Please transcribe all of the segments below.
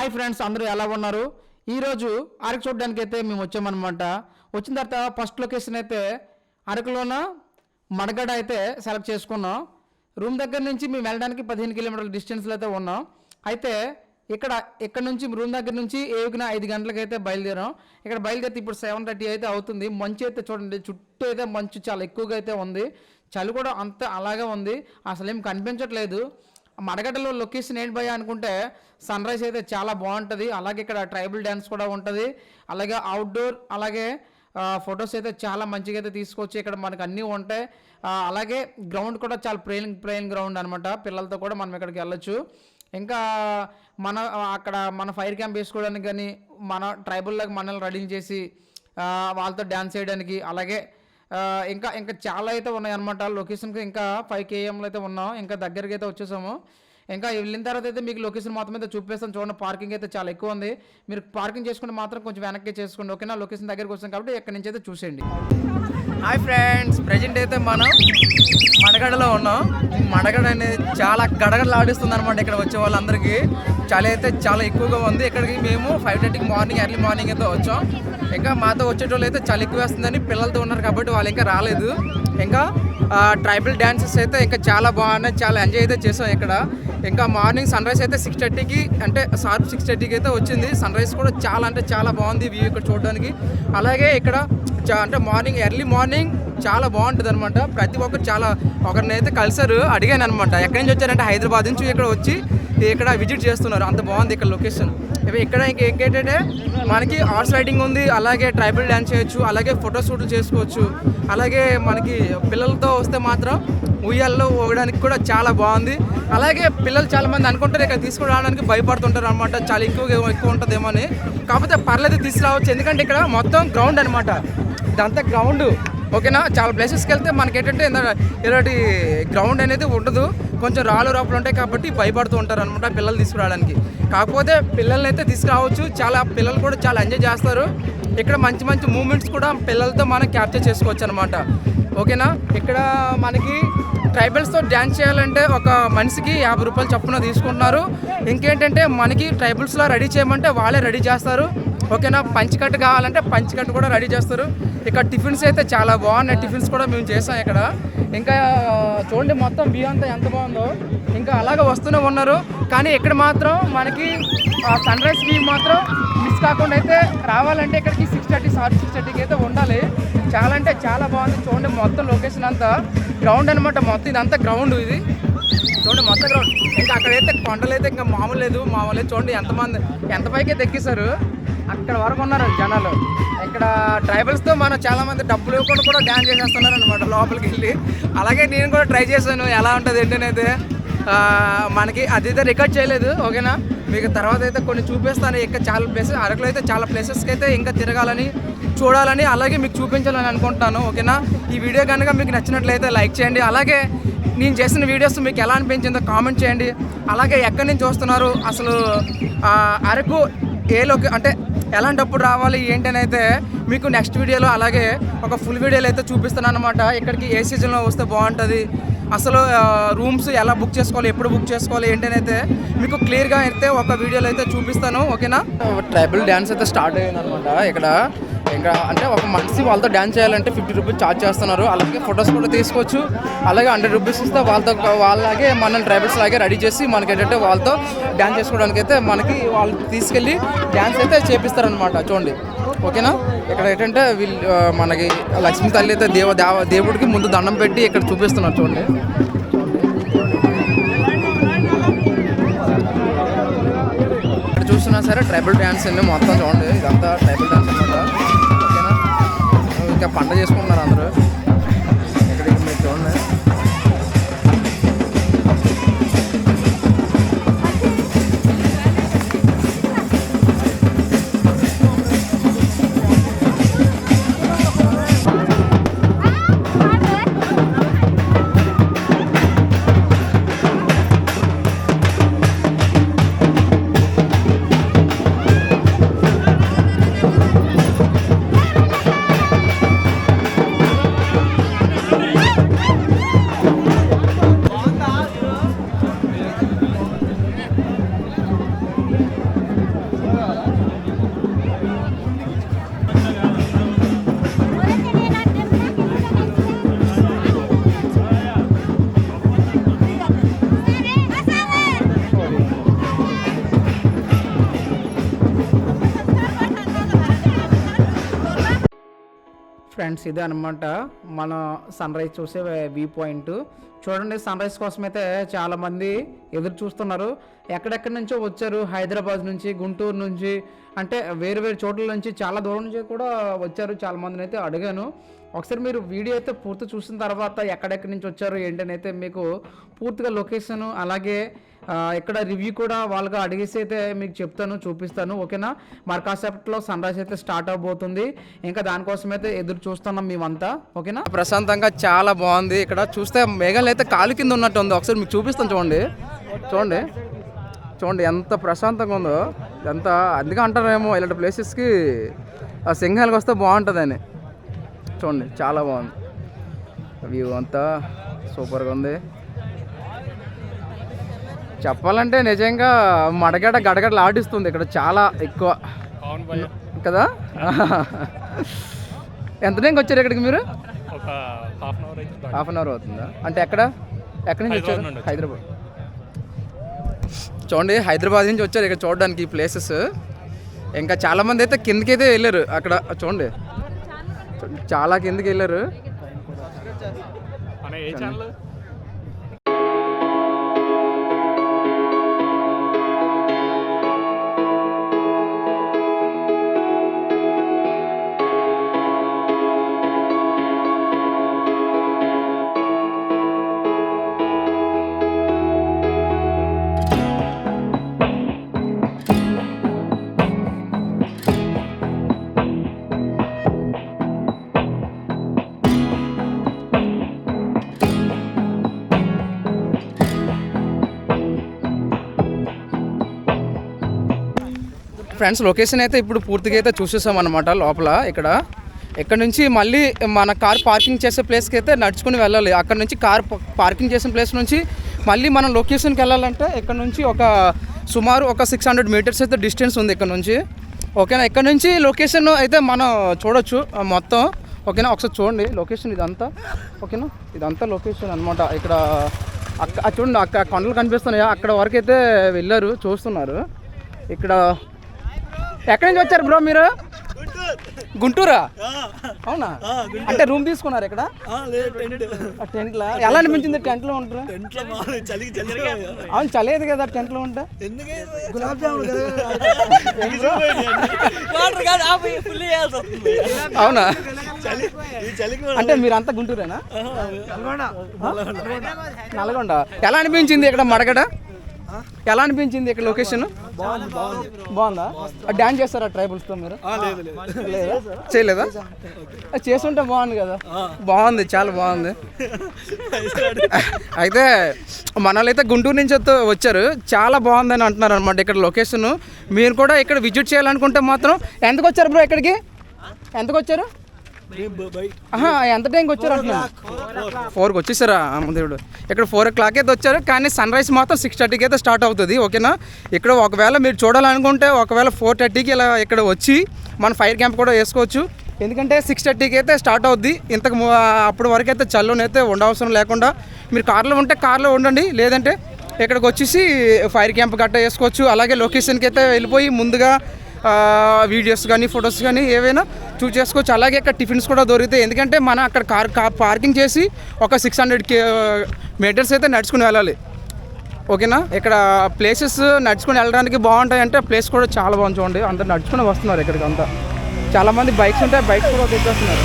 Hi friends అందరూ ఎలా ఉన్నారు? ఈరోజు అరకు చూడడానికి అయితే మేము వచ్చామన్నమాట. వచ్చిన తర్వాత ఫస్ట్ లొకేషన్ అయితే అరకులోన మడగడ అయితే సెలెక్ట్ చేసుకున్నాం. రూమ్ దగ్గర నుంచి మేము వెళ్ళడానికి పదిహేను కిలోమీటర్ల డిస్టెన్స్లో అయితే ఉన్నాం. అయితే ఇక్కడ ఇక్కడ నుంచి రూమ్ దగ్గర నుంచి ఏవికిన ఐదు గంటలకు అయితే బయలుదేరాం. ఇక్కడ బయలుదేరితే ఇప్పుడు సెవెన్ థర్టీ అయితే అవుతుంది. మంచు అయితే చూడండి చుట్టూ అయితే మంచు చాలా ఎక్కువగా అయితే ఉంది. చలి కూడా అంత అలాగే ఉంది. అసలు ఏం కనిపించట్లేదు. మడగడ్డలో లొకేషన్ ఏంటి భయ అనుకుంటే సన్ రైజ్ అయితే చాలా బాగుంటుంది. అలాగే ఇక్కడ ట్రైబల్ డ్యాన్స్ కూడా ఉంటుంది. అలాగే అవుట్డోర్ అలాగే ఫొటోస్ అయితే చాలా మంచిగా అయితే తీసుకొచ్చి ఇక్కడ మనకు అన్నీ ఉంటాయి. అలాగే గ్రౌండ్ కూడా చాలా ప్లేయింగ్ ప్లేయింగ్ గ్రౌండ్ అనమాట పిల్లలతో కూడా మనం ఇక్కడికి వెళ్ళొచ్చు. ఇంకా మన అక్కడ మన ఫైర్ క్యాంప్ వేసుకోవడానికి కానీ మన ట్రైబల్లోకి మనల్ని రెడీ చేసి వాళ్ళతో డ్యాన్స్ చేయడానికి అలాగే ఇంకా ఇంకా చాలా అయితే ఉన్నాయన్నమాట. లొకేషన్కి ఇంకా ఫైవ్ కేఎంలో అయితే ఉన్నాం. ఇంకా దగ్గరికి అయితే వచ్చేసాము. ఇంకా వెళ్ళిన తర్వాత అయితే మీకు లొకేషన్ మొత్తం అయితే చూపిస్తాను. చూడండి పార్కింగ్ అయితే చాలా ఎక్కువ ఉంది. మీరు పార్కింగ్ చేసుకుంటే మాత్రం కొంచెం వెనక్కి చేసుకోండి ఓకేనా? లొకేషన్ దగ్గరికి వస్తాం కాబట్టి ఎక్కడి నుంచి అయితే చూసేయండి. హాయ్ ఫ్రెండ్స్ ప్రజెంట్ అయితే మనం మడగడలో ఉన్నాం. మడగడ అనేది చాలా గడగడలు ఆడిస్తుంది అనమాట ఇక్కడ వచ్చే వాళ్ళందరికీ. చలి అయితే చాలా ఎక్కువగా ఉంది. ఇక్కడికి మేము ఫైవ్ థర్టీకి మార్నింగ్ ఎర్లీ మార్నింగ్ అయితే వచ్చాం. ఇంకా మాతో వచ్చేటోళ్ళు అయితే చలి ఎక్కువ వేస్తుందని పిల్లలతో ఉన్నారు కాబట్టి వాళ్ళు ఇంకా రాలేదు. ఇంకా ట్రైబల్ డ్యాన్సెస్ అయితే ఇంకా చాలా బాగున్నాయి. చాలా ఎంజాయ్ అయితే చేసాం ఇక్కడ. ఇంకా మార్నింగ్ సన్ రైజ్ అయితే సిక్స్ థర్టీకి అంటే షార్ప్ సిక్స్ థర్టీకి అయితే వచ్చింది. సన్ రైజ్ కూడా చాలా అంటే చాలా బాగుంది వ్యూ ఇక్కడ చూడడానికి. అలాగే ఇక్కడ అంటే మార్నింగ్ ఎర్లీ మార్నింగ్ చాలా బాగుంటుంది అనమాట ప్రతి ఒక్కరు చాలా ఒకరినైతే కలిసారు అడిగాను అనమాట ఎక్కడి నుంచి వచ్చారంటే హైదరాబాద్ నుంచి ఇక్కడ వచ్చి ఇక్కడ విజిట్ చేస్తున్నారు. అంత బాగుంది ఇక్కడ లొకేషన్. ఇక్కడ ఇంకేంటంటే మనకి హార్స్ రైడింగ్ ఉంది అలాగే ట్రైబల్ డ్యాన్స్ చేయొచ్చు అలాగే ఫోటో షూట్లు చేసుకోవచ్చు. అలాగే మనకి పిల్లలతో వస్తే మాత్రం ఉయ్యాల్లో ఊగడానికి కూడా చాలా బాగుంది. అలాగే పిల్లలు చాలామంది అనుకుంటారు ఇక్కడ తీసుకురావడానికి భయపడుతుంటారు అనమాట చాలా ఎక్కువ ఎక్కువ ఉంటుందేమో అని. కాకపోతే పర్లేదు తీసుకురావచ్చు. ఎందుకంటే ఇక్కడ మొత్తం గ్రౌండ్ అనమాట ఇదంతా గ్రౌండ్. ఓకేనా? చాలా ప్లేసెస్కి వెళ్తే మనకి ఏంటంటే ఇలాంటి గ్రౌండ్ అనేది ఉండదు. కొంచెం రాళ్ళు రాపులు ఉంటాయి కాబట్టి భయపడుతూ ఉంటారు అనమాట పిల్లలు తీసుకురావడానికి. కాకపోతే పిల్లల్ని అయితే తీసుకురావచ్చు. చాలా పిల్లలు కూడా చాలా ఎంజాయ్ చేస్తారు. ఇక్కడ మంచి మంచి మూమెంట్స్ కూడా పిల్లలతో మనం క్యాప్చర్ చేసుకోవచ్చు అనమాట ఓకేనా? ఇక్కడ మనకి ట్రైబల్స్తో డ్యాన్స్ చేయాలంటే ఒక మనిషికి యాభై రూపాయలు చొప్పున తీసుకుంటున్నారు. ఇంకేంటంటే మనకి ట్రైబల్స్లో రెడీ చేయమంటే వాళ్ళే రెడీ చేస్తారు. ఓకేనా? పంచికట్టు కావాలంటే పంచికట్టు కూడా రెడీ చేస్తారు. ఇక్కడ టిఫిన్స్ అయితే చాలా బాగున్నాయి. టిఫిన్స్ కూడా మేము చేసాం ఇక్కడ. ఇంకా చూడండి మొత్తం వ్యూ అంతా ఎంత బాగుందో. ఇంకా అలాగే వస్తూనే ఉన్నారు. కానీ ఇక్కడ మాత్రం మనకి సన్ రైజ్ వ్యూ మాత్రం మిస్ కాకుండా అయితే రావాలంటే ఇక్కడికి సిక్స్ థర్టీ సార్ సిక్స్ థర్టీకి అయితే ఉండాలి. చాలా అంటే చాలా బాగుంది. చూడండి మొత్తం లొకేషన్ అంతా. గ్రౌండ్ అనమాట మొత్తం. ఇదంతా గ్రౌండ్ ఇది. చూడండి మొత్తం గ్రౌండ్ ఇంకా అక్కడైతే కొండలు అయితే ఇంకా మామూలు లేదు. మామూలు లేదు. చూడండి ఎంతమంది ఎంత పైకి అయితే ఎక్కేశారు. అక్కడ వరకు ఉన్నారు జనాలు. ఇక్కడ ట్రైబల్స్తో మనం చాలామంది డబ్బులు ఇవ్వకుండా కూడా డ్యాన్స్ చేసేస్తున్నారు అనమాట లోపలికి వెళ్ళి. అలాగే నేను కూడా ట్రై చేశాను. ఎలా ఉంటుంది ఏంటనేది మనకి అది అయితే రికార్డ్ చేయలేదు ఓకేనా? మీకు తర్వాత అయితే కొన్ని చూపిస్తాను. ఇంకా చాలా ప్లేసెస్ అరకులో అయితే చాలా ప్లేసెస్కి అయితే ఇంకా తిరగాలని చూడాలని అలాగే మీకు చూపించాలని అనుకుంటున్నాను ఓకేనా? ఈ వీడియో కనుక మీకు నచ్చినట్లయితే లైక్ చేయండి. అలాగే నేను చేసిన వీడియోస్ మీకు ఎలా అనిపించిందో కామెంట్ చేయండి. అలాగే ఎక్కడి నుంచి వస్తున్నారు? అసలు అరకు ఏ లోకి అంటే ఎలాంటప్పుడు రావాలి ఏంటని అయితే మీకు నెక్స్ట్ వీడియోలో అలాగే ఒక ఫుల్ వీడియోలో అయితే చూపిస్తాను అనమాట ఇక్కడికి ఏ సీజన్లో వస్తే బాగుంటుంది అసలు రూమ్స్ ఎలా బుక్ చేసుకోవాలి ఎప్పుడు బుక్ చేసుకోవాలి ఏంటని అయితే మీకు క్లియర్గా అయితే ఒక వీడియోలో అయితే చూపిస్తాను ఓకేనా ట్రైబల్ డ్యాన్స్ అయితే స్టార్ట్ అయ్యింది అనమాట ఇక్కడ ఇంకా అంటే ఒక మనిషి వాళ్ళతో డ్యాన్స్ చేయాలంటే ఫిఫ్టీ రూపీస్ ఛార్జ్ చేస్తున్నారు. అలాగే ఫొటోస్ కూడా తీసుకోవచ్చు. అలాగే హండ్రెడ్ రూపీస్ ఇస్తే వాళ్ళతో వాళ్ళలాగే మన ట్రైబల్స్ లాగే రెడీ చేసి మనకి ఏంటంటే వాళ్ళతో డ్యాన్స్ చేసుకోవడానికి అయితే మనకి వాళ్ళు తీసుకెళ్ళి డ్యాన్స్ అయితే చేపిస్తారనమాట చూడండి. ఓకేనా? ఇక్కడ ఏంటంటే వీళ్ళు మనకి లక్ష్మీ తల్లి అయితే దేవ దేవ దేవుడికి ముందు దండం పెట్టి ఇక్కడ చూపిస్తున్నారు చూడండి. ఇక్కడ చూస్తున్నా సరే ట్రైబల్ డ్యాన్స్ అండి మొత్తం చూడండి. ఇదంతా ట్రైబల్ డ్యాన్స్ అనమాట ఇంకా పంట చేసుకుంటున్నారు అందరూ. ఇక్కడ ఇక్కడ మీరు చూడండి. ఫ్రెండ్స్ ఇదే అనమాట మన సన్ రైజ్ చూసే వ్యూ పాయింట్. చూడండి సన్ రైజ్ కోసం అయితే ఎదురు చూస్తున్నారు. ఎక్కడెక్కడి నుంచో వచ్చారు? హైదరాబాద్ నుంచి గుంటూరు నుంచి అంటే వేరు వేరు చోట్ల నుంచి చాలా దూరం నుంచి కూడా వచ్చారు. చాలామందిని అయితే అడిగాను. ఒకసారి మీరు వీడియో అయితే పూర్తి చూసిన తర్వాత ఎక్కడెక్కడి నుంచి వచ్చారు ఏంటని అయితే మీకు పూర్తిగా లొకేషన్ అలాగే ఇక్కడ రివ్యూ కూడా వాళ్ళగా అడిగేసి అయితే మీకు చెప్తాను చూపిస్తాను. ఓకేనా? మరి కాసేపట్లో సన్ రైజ్ అయితే స్టార్ట్ అవబోతుంది. ఇంకా దానికోసం అయితే ఎదురు చూస్తున్నాం మేమంతా. ఓకేనా? ప్రశాంతంగా చాలా బాగుంది. ఇక్కడ చూస్తే మేఘాలు అయితే కాలు కింద ఉన్నట్టు ఉంది. ఒకసారి మీకు చూపిస్తాను చూడండి. చూడండి. చూడండి ఎంత ప్రశాంతంగా ఉందో. ఎంత అందుకే అంటారేమో ఇలాంటి ప్లేసెస్కి ఆ సింహాలకు వస్తే బాగుంటుందని. చూడండి చాలా బాగుంది. వ్యూ అంతా సూపర్గా ఉంది. చెప్పాలంటే నిజంగా మడగడ గడగడలు ఆడిస్తుంది. ఇక్కడ చాలా ఎక్కువ. కదా? ఎంత టైంకి వచ్చారు ఇక్కడికి మీరు? ఒక హాఫ్ అన్ అవర్ అయితే హాఫ్ అన్ అవర్ అవుతుందా? అంటే ఎక్కడ? ఎక్కడి నుంచి వచ్చారు? హైదరాబాద్. చూడండి హైదరాబాద్ నుంచి వచ్చారు ఇక్కడ చూడడానికి ఈ ప్లేసెస్ ఇంకా చాలా మంది అయితే కిందకి అయితే వెళ్ళారు. అక్కడ చూడండి. చూడండి, చాలా కిందకి వెళ్ళారు. ఫ్రెండ్స్ లొకేషన్ అయితే ఇప్పుడు పూర్తిగా అయితే చూసేసాం అనమాట లోపల ఇక్కడ. ఇక్కడ నుంచి మళ్ళీ మన కార్ పార్కింగ్ చేసే ప్లేస్కి అయితే నడుచుకుని వెళ్ళాలి. అక్కడ నుంచి కార్ పార్కింగ్ చేసిన ప్లేస్ నుంచి మళ్ళీ మనం లొకేషన్కి వెళ్ళాలంటే ఇక్కడ నుంచి ఒక సుమారు ఒక సిక్స్ హండ్రెడ్ మీటర్స్ అయితే డిస్టెన్స్ ఉంది ఇక్కడ నుంచి. ఓకేనా? ఇక్కడ నుంచి లొకేషన్ అయితే మనం చూడొచ్చు మొత్తం. ఓకేనా? ఒకసారి చూడండి లొకేషన్ ఇదంతా. ఓకేనా? ఇదంతా లొకేషన్ అనమాట ఇక్కడ అక్క చూడండి అక్కడ కొండలు కనిపిస్తున్నాయా. అక్కడ వరకు అయితే వెళ్ళారు చూస్తున్నారు. ఇక్కడ ఎక్కడి నుంచి వచ్చారు బ్రో మీరు? గుంటూరా? అవునా? అంటే రూమ్ తీసుకున్నారు ఇక్కడ? ఆ టెంట్లో ఎలా అనిపించింది టెంట్లో ఉంటారు చలికి చలి అవును చలేదు కదా టెంట్లో ఉంటా. ఎందుకే? గులాబ్ జామున్ వాటర్ కాదు ఆపి ఫుల్ చేయాల్సి వస్తుంది. అవునా? చలి ఈ చలికి అంటే మీరంతా గుంటూరేనా? నల్గొండ. ఎలా అనిపించింది ఇక్కడ మడగడ? ఎలా అనిపించింది ఇక్కడ లొకేషన్ బాగుందా? డాన్స్ చేస్తారా ట్రైబల్స్తో మీరు? లేదు లేదు. లేదా? చేయలేదా? చేస్తుంటే బాగుంది కదా. బాగుంది చాలా బాగుంది. అయితే మన వాళ్ళైతే గుంటూరు నుంచి వచ్చారు. చాలా బాగుందని అంటున్నారు అనమాట ఇక్కడ లొకేషన్ మీరు కూడా ఇక్కడ విజిట్ చేయాలనుకుంటే మాత్రం ఎంతకు వచ్చారు బ్రో ఇక్కడికి? ఎంతకు వచ్చారు ఎంత టైంకి వచ్చారు అంటున్నా ఫోర్కి వచ్చేసారా? దేవుడు. ఇక్కడ ఫోర్ ఓ క్లాక్ అయితే వచ్చారు కానీ సన్ రైజ్ మాత్రం సిక్స్ థర్టీకి అయితే స్టార్ట్ అవుతుంది ఓకేనా? ఇక్కడ ఒకవేళ మీరు చూడాలనుకుంటే ఒకవేళ ఫోర్ థర్టీకి ఇలా ఇక్కడ వచ్చి మన ఫైర్ క్యాంప్ కూడా వేసుకోవచ్చు. ఎందుకంటే సిక్స్ థర్టీకి అయితే స్టార్ట్ అవుద్ది. ఇంతకు ము- అప్పటి వరకు అయితే చల్లోనైతే ఉండవసరం లేకుండా మీరు కార్లో ఉంటే కార్లో ఉండండి లేదంటే ఇక్కడికి వచ్చేసి ఫైర్ క్యాంప్ గట్ట వేసుకోవచ్చు. అలాగే లొకేషన్కి అయితే వెళ్ళిపోయి ముందుగా వీడియోస్ కానీ ఫొటోస్ కానీ ఏవైనా చూస్ చేసుకోవచ్చు. అలాగే ఇక్కడ టిఫిన్స్ కూడా దొరుకుతాయి. ఎందుకంటే మనం అక్కడ కార్ పార్కింగ్ చేసి ఒక సిక్స్ హండ్రెడ్ కే మీటర్స్ అయితే నడుచుకుని వెళ్ళాలి. ఓకేనా? ఇక్కడ ప్లేసెస్ నడుచుకుని వెళ్ళడానికి బాగుంటాయి అంటే ప్లేస్ కూడా చాలా బాగుంది చూడండి. అందరు నడుచుకుని వస్తున్నారు ఇక్కడికి అంతా. చాలామంది బైక్స్ ఉంటాయి. బైక్స్ కూడా తెచ్చేస్తున్నారు.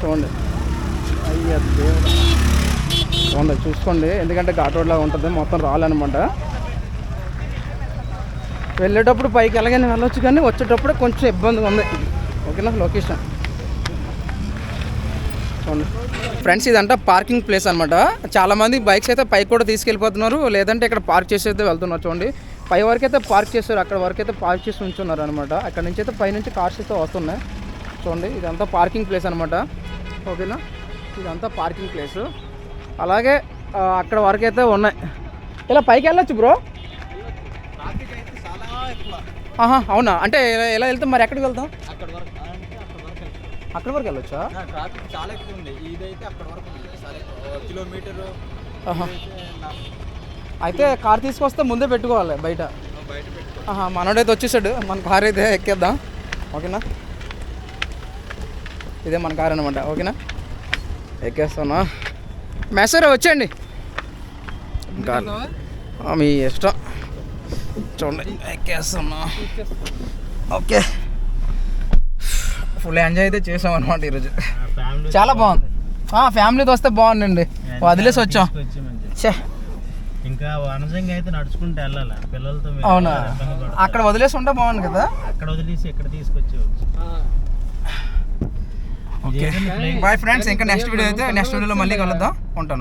చూడండి. అయ్యా చూడండి చూసుకోండి. ఎందుకంటే ఘాట్ రోడ్లాగా ఉంటుంది. మొత్తం రాలన్నమాట వెళ్ళేటప్పుడు పైకి ఎలాగైనా వెళ్ళొచ్చు కానీ వచ్చేటప్పుడు కొంచెం ఇబ్బందిగా ఉంది. ఓకేనా లొకేషన్ చూడండి. ఫ్రెండ్స్ ఇదంతా పార్కింగ్ ప్లేస్ అనమాట చాలామంది బైక్స్ అయితే పైకి కూడా తీసుకెళ్ళిపోతున్నారు. లేదంటే ఇక్కడ పార్క్ చేసి అయితే వెళ్తున్నారు చూడండి. పై వరకు అయితే పార్క్ చేశారు. అక్కడ వరకు అయితే పార్క్ చేసి ఉంచున్నారు అనమాట అక్కడ నుంచి అయితే పైనుంచి కార్స్ అయితే వస్తున్నాయి. చూడండి ఇదంతా పార్కింగ్ ప్లేస్ అనమాట ఓకేనా? ఇదంతా పార్కింగ్ ప్లేస్. అలాగే అక్కడ వరకు అయితే ఉన్నాయి. ఇలా పైకి వెళ్ళొచ్చు బ్రో. ఆహా అవునా? అంటే ఎలా- వెళ్తాం? మరి ఎక్కడికి వెళ్తాం? అక్కడ వరకు అంటే అక్కడ వరకు అక్కడ వరకు వెళ్ళొచ్చా? ట్రాఫిక్ చాలా ఎక్కువ ఉంది. ఇదైతే అక్కడ వరకు ఉంది. కిలోమీటర్. అయితే కార్ తీసుకొస్తే ముందే పెట్టుకోవాలి బయట. బయట పెట్టుకో ఆహా మనోడైతే వచ్చేసాడు. మన కార్ అయితే ఎక్కేద్దాం. ఓకేనా? ఇదే మన కార్ అనమాట ఓకేనా? ఎక్కేస్తానా? మెసేజ్ వచ్చేయండి. కార్. మీ ఇష్టం. చూడండి ఎక్కేస్తున్నా ఓకే ఫుల్ ఎంజాయ్ అయితే చేసాం అనమాట ఈరోజు. చాలా బాగుంది. ఆ, ఫ్యామిలీతో వస్తే బాగుందండి వదిలేసి వచ్చాం. ఇంకా వనజంగా అయితే నడుచుకుంటూ వెళ్ళాలి? పిల్లలతో అవునా. అక్కడ వదిలేసి ఉంటే బాగుంది కదా? అక్కడ వదిలేసి ఇక్కడ తీసుకొచ్చేవచ్చు ఓకే బాయ్ ఫ్రెండ్స్ ఇంకా నెక్స్ట్ వీడియో అయితే నెక్స్ట్ వీడియోలో మళ్ళీ కలుద్దాం. ఉంటాను.